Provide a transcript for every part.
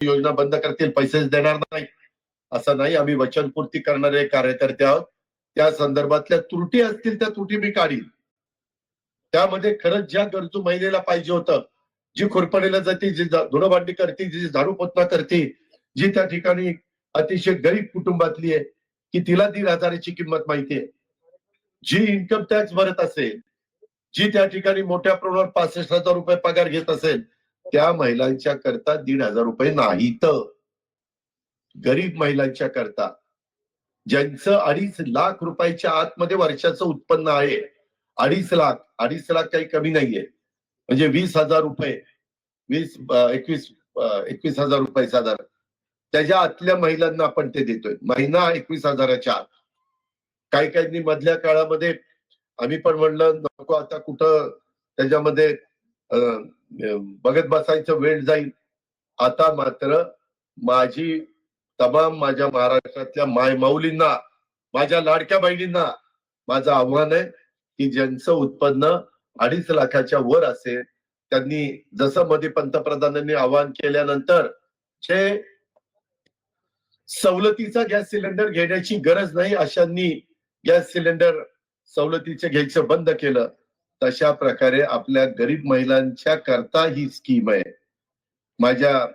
योजना बंद करतील पैसेच देणार नाही. असं नाही आम्ही वचनपूर्ती करणारे कार्यकर्ते आहोत. त्या संदर्भातल्या त्रुटी असतील त्या त्रुटी मी काढील त्यामध्ये खरंच ज्या गरजू महिलेला पाहिजे होतं जी खुरपणीला जाते जी जा- करते जी झाडू पोतना करते जी त्या ठिकाणी अतिशय गरीब कुटुंबातली आहे की तिला दीड हजाराची किंमत माहितीये जी इन्कम टॅक्स भरत असेल जी त्या ठिकाणी मोठ्या प्रमाणावर पासष्ट हजार रुपये पगार घेत असेल त्या महिलांच्या करता दीड हजार रुपये नाहीत. गरीब महिलांच्या करता. ज्यांचं अडीच लाख रुपयाच्या आतमध्ये वर्षाचं उत्पन्न आहे. अडीच लाख अडीच लाख काही कमी नाहीये. म्हणजे वीस हजार रुपये वीस एकवीस एकवीस हजार रुपये साधारण. त्याच्या आतल्या महिलांना आपण ते देतोय. महिना एकवीस हजाराच्या आत. काही काहींनी मधल्या काळामध्ये आम्ही पण म्हणलं नको आता कुठं त्याच्यामध्ये बघत बसायचं वेळ जाईल. आता मात्र माझी तमाम माझ्या महाराष्ट्रातल्या माय माऊलींना माझ्या लाडक्या बहिणींना माझं आव्हान आहे की ज्यांचं उत्पन्न अडीच लाखाच्या वर असेल त्यांनी जसं मध्ये पंतप्रधानांनी आवाहन केल्यानंतर जे सवलतीचा गॅस सिलेंडर घेण्याची गरज नाही अशांनी गॅस सिलेंडर सवलतीचे घ्यायचं बंद केलं. तशा प्रकारे आपल्या गरीब महिलांच्या करता ही स्कीम आहे. माझ्या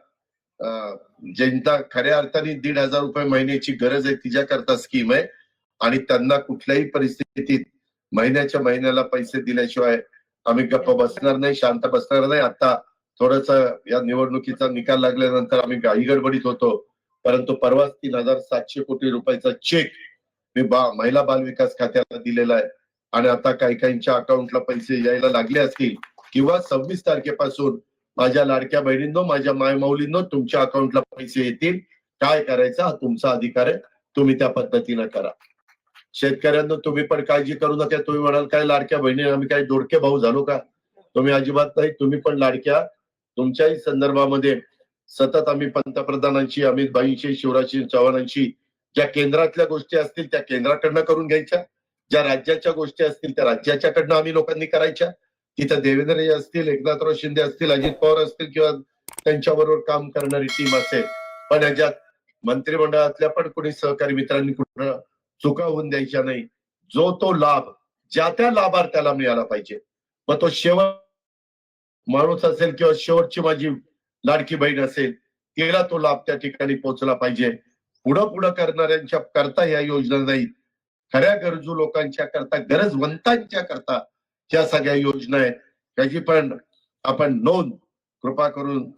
ज्यांना खऱ्या अर्थाने दीड हजार रुपये महिन्याची गरज आहे तिच्याकरता स्कीम आहे. आणि त्यांना कुठल्याही परिस्थितीत महिन्याच्या महिन्याला पैसे दिल्याशिवाय आम्ही गप्प बसणार नाही शांत बसणार नाही. आता थोडस या निवडणुकीचा निकाल लागल्यानंतर आम्ही गाई गडबडीत होतो. परंतु परवाच तीन हजार सातशे कोटी रुपयाचा चेक मी बा महिला बाल विकास खात्याला दिलेला आहे. आणि आता काही काहींच्या अकाउंटला पैसे यायला लागले असतील किंवा सव्वीस तारखेपासून माझ्या लाडक्या बहिणींनो माझ्या मायमाऊलींनो तुमच्या अकाउंटला पैसे येतील. काय करायचं हा तुमचा अधिकार आहे. तुम्ही त्या पद्धतीनं करा. शेतकऱ्यांना तुम्ही पण काळजी करू नका. तुम्ही म्हणाल काय लाडक्या बहिणी आम्ही काय दोडके भाऊ झालो का? तुम्ही अजिबात नाही. तुम्ही पण लाडक्या. तुमच्याही संदर्भामध्ये सतत आम्ही पंतप्रधानांची अमित भाईंशी शिवराजशी चव्हाणांशी ज्या केंद्रातल्या गोष्टी असतील त्या केंद्राकडनं करून घ्यायच्या. ज्या राज्याच्या गोष्टी असतील त्या राज्याच्याकडनं आम्ही लोकांनी करायच्या. तिथं देवेंद्र असतील एकनाथराव शिंदे असतील अजित पवार असतील किंवा त्यांच्याबरोबर काम करणारी टीम असेल. पण याच्यात मंत्रिमंडळातल्या पण कोणी सहकारी मित्रांनी कुठं चुका होऊन द्यायच्या नाही. जो तो लाभ ज्या त्या लाभार्थ्याला मिळाला पाहिजे. मग तो शेवट माणूस असेल किंवा शेवटची माझी लाडकी बहीण असेल तिला तो लाभ त्या ठिकाणी पोहोचला पाहिजे. पुढं पुढं करणाऱ्यांच्या करता या योजना नाहीत. खऱ्या गरजू लोकांच्या करता गरजवंतांच्या करता ज्या सगळ्या योजना आहेत त्याची पण आपण नोंद कृपा करून